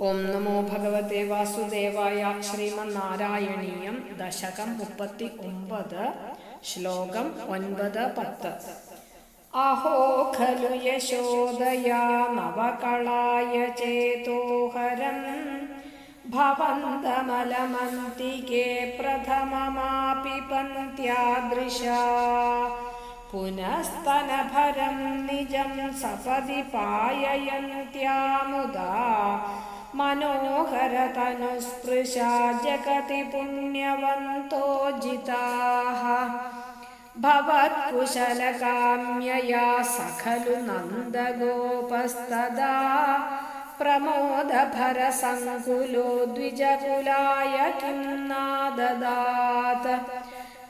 ഓം നമോ ഭഗവത്തെ വാസുദേവായ ശ്രീമന്നാരായണീയം ദശകം മുപ്പത്തി ഒമ്പത് ശ്ലോകം ഒൻപത് പത്ത്. അഹോ ഖലു യശോദയാ നവകളായ ചേതോഹരം ഭവന്തമലമന്തികേ പ്രഥമമാപി പന്ത്യാദൃശാ പുനസ്തനഭരം നിജം സപതി പായയന്ത്യാമുദാ മനോഹരതനുസ്പൃശാ ജഗതി പുണ്യവന്തോ ജിതാः ഭവത്കുശലകാമ്യയാ സഖലു നന്ദഗോപസ്തദാ പ്രമോദഭരസങ്കുലോ ദ്വിജകുലായ കിം നാദദാത്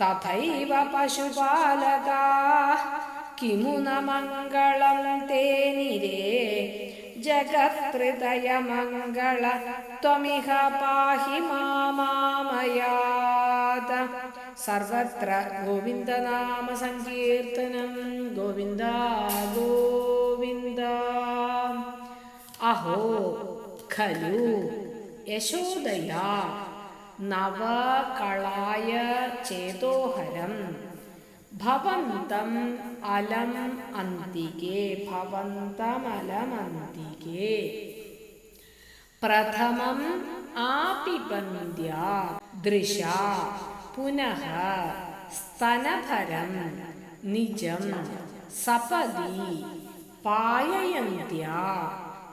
തഥൈവ പശുപാലകാ. കിമു ന മംഗളം തേനിരേ. ജഗത്രിതയമംഗള ത്വമിഹ പാഹി മാമയാത സർവത്ര ഗോവിന്ദനാമ സങ്കീർത്തനം ഗോവിന്ദ ഗോവിന്ദ. അഹോ ഖലു യശോദയാ നവകളായ ചേതോഹരം. ഭവന്തം അലം അന്തികേ ഭവന്തമലമന്തികേ പ്രഥമം ആപിബന്ധ്യ ദൃശ പുനഃ സ്തനഭരം നിജം സപദി പായയന്ത്യ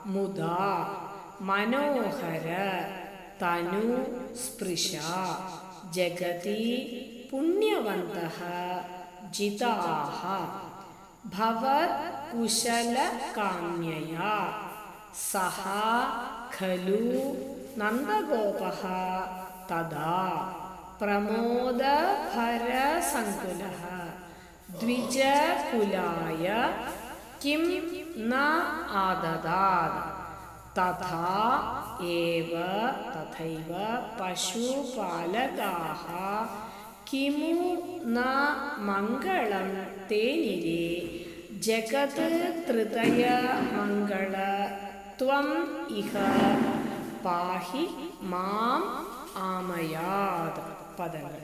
മുദാ മനോഹര തനു സ്പൃശ ജഗതി പുണ്യവന്തഃ. ജിതാः ഭവത്കുശലകാമ്യയാ സഹ ഖലു നന്ദഗോപः തദാ പ്രമോദഭരസങ്കുലः ദ്വിജകുലായ കിം ന ആദദാത് തഥാ एव तथैव पशुपालकाः കിമു ന മംഗളം തേനിരേ ജഗത് തൃതയ മംഗള ത്വം ഇഹ. പാഹി മാം ആമയാത് പദങ്ങൾ.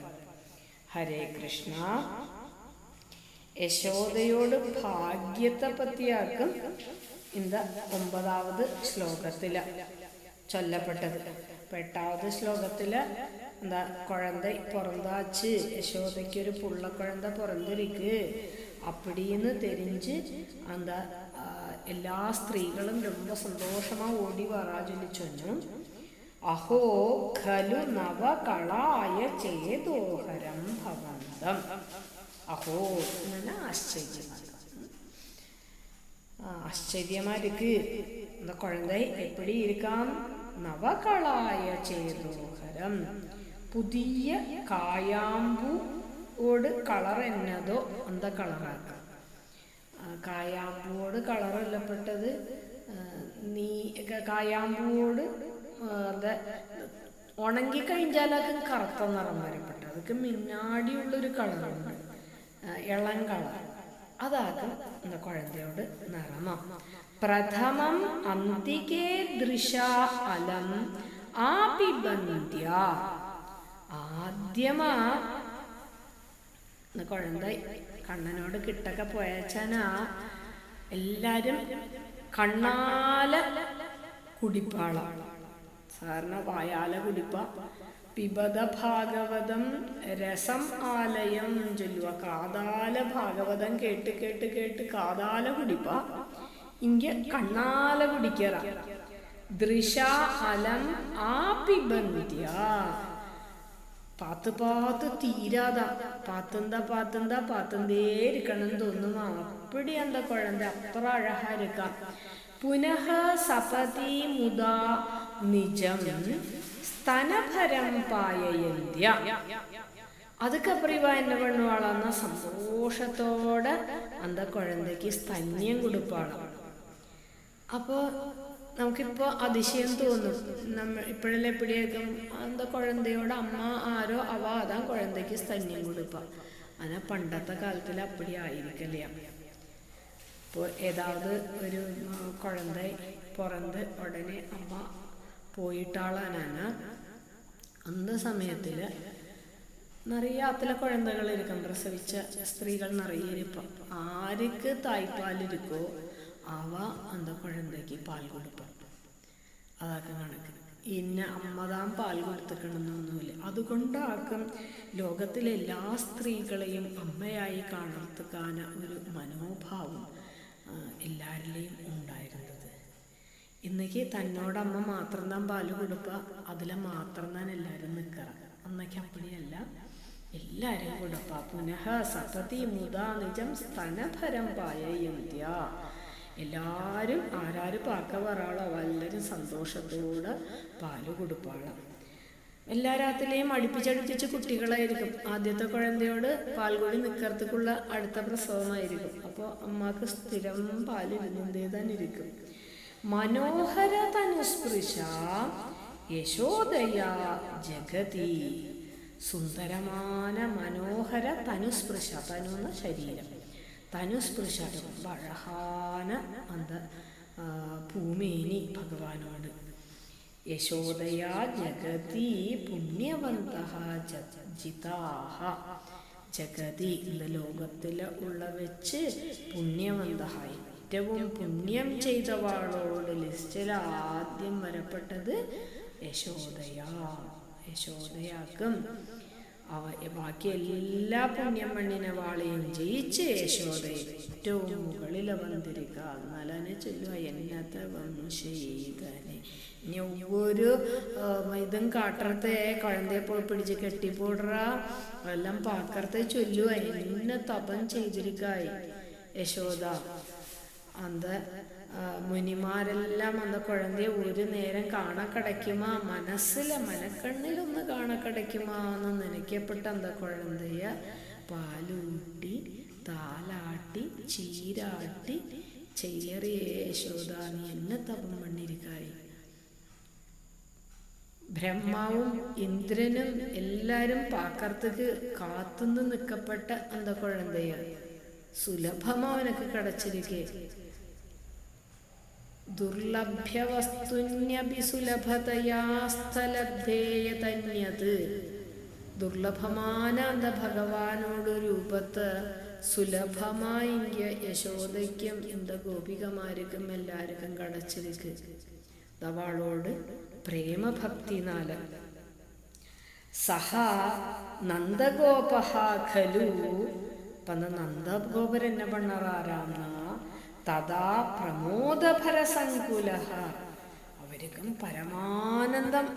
ഹരേ കൃഷ്ണ. യശോദയോട് ഭാഗ്യത്തെ പറ്റിയാക്കും இந்த ഒമ്പതാവത് ശ്ലോകത്തിൽ ചൊല്ലപ്പെട്ടത്. അപ്പോൾ എട്ടാവത് ശ്ലോകത്തിൽ എന്താ കുഴന്ത പുറന്താച്ച് യശോദയ്ക്ക് ഒരു പുള്ള കുഴന്ത പുറന്തിരിക്ക്. അപ്പടിന്ന് തെരിഞ്ച് എന്താ എല്ലാ സ്ത്രീകളും രൊമ്പ സന്തോഷമാ ഓടി വറാ അഹോ ഖലു നവ കളായ ചേതോഹരം ഭവന്തം. അഹോ എന്നാണ് ആശ്ചര്യം ആശ്ചര്യമാരിക്ക്. എന്താ കുഴന്ത എപ്പടി ഇരിക്കാം? നവകളായ ചേതോഹരം. പുതിയ കായാമ്പൂട് കളർ എന്നതോ എന്താ കളറാക്കാം. കായാമ്പൂട് കളർ കൊല്ലപ്പെട്ടത് നീ കായാമ്പൂട് ഉണങ്ങി കഴിഞ്ഞാൽ അത് കറുത്ത നിറം വരപ്പെട്ടു അതൊക്കെ മിന്നാടിയുള്ളൊരു കളറുണ്ട് ഇളം കളർ. അതാകും എന്താ കുഴന്തയോട് നിറമം. പ്രഥമം അന്തികേ ദൃശ അലം ആപിബന്ധ്യ. ആദ്യമാ കുഴന്ത കണ്ണനോട് കിട്ടൊക്കെ പോയച്ചാനാ എല്ലാരും കണ്ണാല കുടിപ്പാള. സാധാരണ വായാല കുടിപ്പ. പിബത ഭാഗവതം രസം ആലയം ചൊല്ലുക കാതാല ഭാഗവതം കേട്ട് കേട്ട് കേട്ട് കാതാല കുടിപ്പ. ഇങ്ക കണ്ണാല കുടിക്കറ ദൃശ അലം ആപിബന്ധ്യ പാത്ത് പാത്ത് തീരാതാ. പാത്തന്താ പാത്തന്താ പാത്തന്തേ ഇരിക്കണം തോന്നുമാ അപ്പടി എന്താ കുഴന്ത അത്ര അഴഹാ പുനഃ സപതി മുദാ നിജം സ്തനഭരം പായയന്ത്യ. അതുക്കപ്പറിവ എന്നെ എന്റെ വളർന്ന സന്തോഷത്തോടെ അന്താ കുഴന്തക്ക് സ്തന്യം കൊടുപ്പാളാണ് അപ്പോൾ നമുക്കിപ്പോ അതിശയം തോന്നും. നമ്മൾ ഇപ്പോഴല്ലേ എപ്പോഴേക്കും എന്താ കുഴന്തയോട് അമ്മ ആരോ അവ അതാ കുഴന്തയ്ക്ക് സ്ഥന്യം കൊടുപ്പ. അതാ പണ്ടത്തെ കാലത്തിൽ അപ്പടി ആയിരിക്കല്ല. ഇപ്പോൾ ഏതാവത് ഒരു കുഴന്ത പുറന്ത് ഉടനെ അമ്മ പോയിട്ടാളാനാണ് അന്ത സമയത്തിൽ നിറയെ അത്തല കുഴന്തകൾ ഇരിക്കും പ്രസവിച്ച സ്ത്രീകൾ നിറയെ ഇരിപ്പം. ആർക്ക് തായ്പാലിരിക്കോ? அவ அந்த குழந்தைக்கு பால் കൊടുപ്പാൻ അതൊക്കെ കണക്ക് ഇന്ന അമ്മതാൻ പാൽ കൊടുത്തിക്കണമെന്നൊന്നുമില്ല അതുകൊണ്ടാക്കും ലോകത്തിലെ എല്ലാ സ്ത്രീകളെയും അമ്മയായി കാണർത്തുക്കാന ഒരു മനോഭാവം ആ, എല്ലാവരിലെയും ഉണ്ടായിരുന്നത് ഇന്നേക്ക് തന്നോടമ്മ മാത്രം താൻ പാല് കൊടുപ്പ അതിലെ മാത്രം താൻ എല്ലാവരും നിൽക്കറ അന്നേക്ക് അപ്പടിയല്ല എല്ലാവരും കൊടുപ്പ പുനഃ സതതി മുതാ നിജം സ്തനഭരം പായന്ത്യ എല്ലാവരും ആരാരും പാക്ക പറയാളോ എല്ലാവരും സന്തോഷത്തോടെ പാൽ കൊടുപ്പാളാം എല്ലാ രാത്രിയിലെയും അടുപ്പിച്ചടുപ്പിച്ച് കുട്ടികളായിരിക്കും. ആദ്യത്തെ കുഴന്തയോട് പാൽകുടി നിക്കർത്തക്കുള്ള അടുത്ത പ്രസവമായിരിക്കും. അപ്പോൾ അമ്മയ്ക്ക് സ്ഥിരം പാൽ ഇരുന്നേ തന്നെ ഇരിക്കും മനോഹര തനുസ്പൃശ യശോദയ ജഗതി. സുന്ദരമായ മനോഹര തനുസ്പൃശ തനുന്ന ശരീരം. തനുസ്പൃശടും അഴഹാന അന്ത ഭൂമേനി ഭഗവാനോട് യശോദയാ ജഗതി പുണ്യവന്ത ജിതാഹ ജഗതി എന്ന ലോകത്തിൽ ഉള്ള വെച്ച് പുണ്യവന്ത. ഏറ്റവും പുണ്യം ചെയ്തവാളോട് ലിസ്റ്റിൽ ആദ്യം വരപ്പെട്ടത് യശോദയാ യശോദയാക്കും. ബാക്കി എല്ലാ പുണ്യമണ്ണിനെ വാളയും ജയിച്ച് യശോദ. ഏറ്റവും മുകളിൽ അവൻ തിരിക ചൊല്ലുക. എന്നത്തെ വംശീതനെ ഇനി ഒരു ഇതും കാട്ടറത്തെ കുഴന്തയെ പോയി പിടിച്ച് കെട്ടിപ്പോടുക എല്ലാം പാക്കറത്തെ ചൊല്ലുക. എന്നെ തപം ചെയ്തിരിക്കായി. യശോദ അന്ത മുനിമാരെല്ലാം അന്ന് കുഴന്തയെ ഒരു നേരം കാണക്കടയ്ക്കുമാ മനസ്സിലെ മനക്കണ്ണിലൊന്ന് കാണക്കടയ്ക്കുമാ എന്ന് നനയ്ക്കപ്പെട്ട അന്ത കുഴന്തയ പാലൂട്ടി താലാട്ടി ചീരാട്ടി ചെയ്യറിയേ യശോദ എന്നെ തപം പണിരിക്കായി ബ്രഹ്മാവും ഇന്ദ്രനും എല്ലാരും പാക്കർത്തക്ക് കാത്തുനിന്ന് നിൽക്കപ്പെട്ട അന്ത കുഴന്തയ സുലഭമാ അവനക്ക് കിടച്ചിരിക്കെ. ദുർലഭ്യവസ്തുന്യപി ദുർലഭമാന അന്ത ഭഗവാനോട് രൂപത്ത് സുലഭമായി യശോദയ്ക്കും എന്ത ഗോപികമാർക്കും എല്ലാവർക്കും കടച്ചിരിക്ക് അവളോട് പ്രേമഭക്തിനാല് സഹ നന്ദഗോപഹ ഖലു. പന്ന നന്ദഗോപർ തഥാ പ്രമോദഭരസങ്കുല. അവർക്കും പരമാനന്ദം.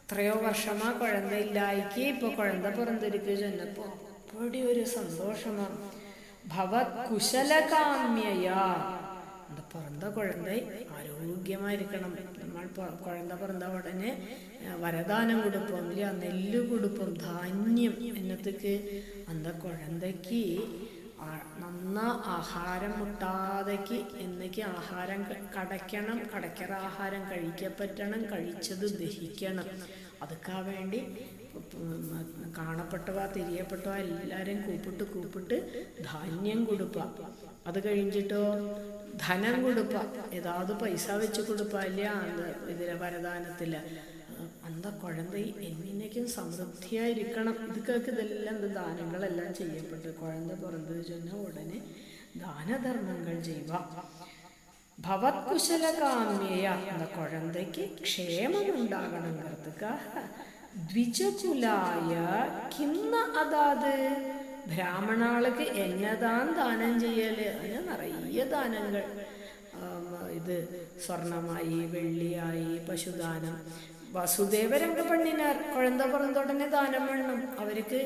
എത്രയോ വർഷമാ കുഴന്തയില്ലായിക്കി ഇപ്പൊ കുഴന്ത പുറന്തിരിക്കു ചെന്നപ്പോ അപ്പടി ഒരു സന്തോഷമാ. ഭവത് കുശലകാമ്യ പുറന്ത കുഴന്ത ആരോഗ്യമായിരിക്കണം. നമ്മൾ കുഴന്ത പുറന്ത ഉടനെ വരദാനം കൊടുപ്പം നെല്ല് കൊടുപ്പം ധാന്യം എന്നത്തേക്ക്? അന്ത കുഴന്തക്ക് നന്ന ആഹാരം മുട്ടാതയ്ക്ക് എന്നേക്ക് ആഹാരം കടയ്ക്കണം കടയ്ക്കറ ആഹാരം കഴിക്കപ്പറ്റണം കഴിച്ചത് ദഹിക്കണം. അതൊക്കെ വേണ്ടി കാണപ്പെട്ടവ തിരിയപ്പെട്ടവ എല്ലാവരും കൂപ്പിട്ട് കൂപ്പിട്ട് ധാന്യം കൊടുപ്പ. അത് കഴിഞ്ഞിട്ടോ? ധനം കൊടുപ്പ. ഏതാത് പൈസ വെച്ച് കൊടുപ്പ. ഇല്ല ഇതിലെ വരദാനത്തിൽ. എന്താ കുഴന്ത എന്നേക്കും സമൃദ്ധിയായിരിക്കണം. ഇതൊക്കെ ഇതെല്ലാം എന്താ ദാനങ്ങളെല്ലാം ചെയ്യപ്പെട്ട് കുഴന്ത പുറത്ത് ചെന്ന ഉടനെ ദാനധർമ്മങ്ങൾ ചെയ്യുക. ഭവത്കുശലകാമ്യയ എന്ന കുഴന്തയ്ക്ക് ക്ഷേമം ഉണ്ടാകണം കർത്തുക. ദ്വിജകുലായ കിന്ന അതാത്. ബ്രാഹ്മണാൾക്ക് എന്നതാൻ ദാനം ചെയ്യൽ? അതിന് നിറയെ ദാനങ്ങൾ. ഇത് സ്വർണമായി വെള്ളിയായി പശുദാനം. വസുദേവരംഗ പെണ്ണിനാർ കുഴന്ത പുറന്തോട്ടനെ ദാനം വേണം അവർക്ക്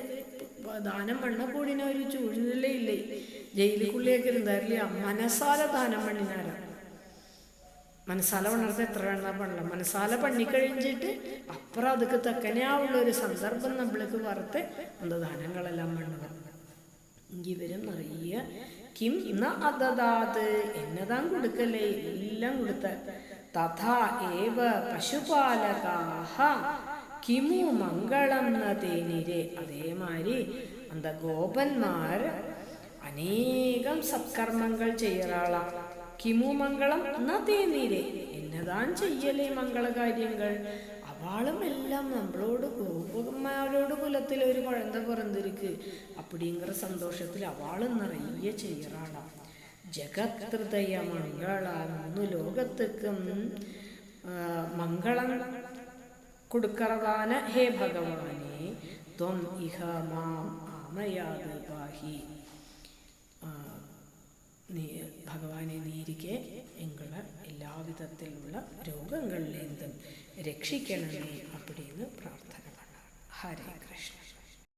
ദാനം പണ്ണ കൂടിന ഒരു ചൂഴിനിലേ ഇല്ലേ? ജയിലുക്കുള്ളിയൊക്കെ ഇരുന്നാരില്ല? മനസാല ദാനം പണ്ണിനാരാ മനസാല പണർത്ത് എത്ര വേണ്ട പണല മനസാല പണിക്കഴിഞ്ഞിട്ട് അപ്പുറം അതൊക്കെ തക്കനെയാവുള്ള ഒരു സന്ദർഭം നമ്മൾക്ക് വറുത്ത് അന്ത ദാനങ്ങളെല്ലാം പണ്ണ ഇവരും നിറയെ കിം ഇന്ന് അതതാത് എന്നതാ കൊടുക്കല്ലേ? എല്ലാം കൊടുത്താൽ തഥാ ഏവ പശുപാലകാഹ. കിമു മംഗളം തേനിരെ അതേമാതിരി അന്ത ഗോപന്മാർ അനേകം സത്കർമ്മങ്ങൾ ചെയ്യാറാളാം. കിമു മംഗളം ന തേനിരെ എന്നതാൻ ചെയ്യലേ മംഗളകാര്യങ്ങൾ. അവളും എല്ലാം നമ്മളോട് ഗോപന്മാരോട് കുലത്തിൽ ഒരു കുഴന്ത പുറന്തിരിക്ക് അപ്പിടിങ്കറ സന്തോഷത്തിൽ അവളും നിറയെ ചെയ്യാറാളാം. ஜெகத்ருதய மங்களா மூணு லோகத்துக்கும் ആ, മംഗളം കൊടുക്കറതാന ഹേ ഭഗവാനെ ത്വം ഇഹ മാം ആമയാത് പാഹി ആ, നീ ഭഗവാനെ നീരിക്കെ എങ്ങളെ എല്ലാവിധത്തിലുള്ള രോഗങ്ങളിലേന്തും രക്ഷിക്കണമേ அப்படின்னு പ്രാർത്ഥന பண்ண ഹരേ കൃഷ്ണ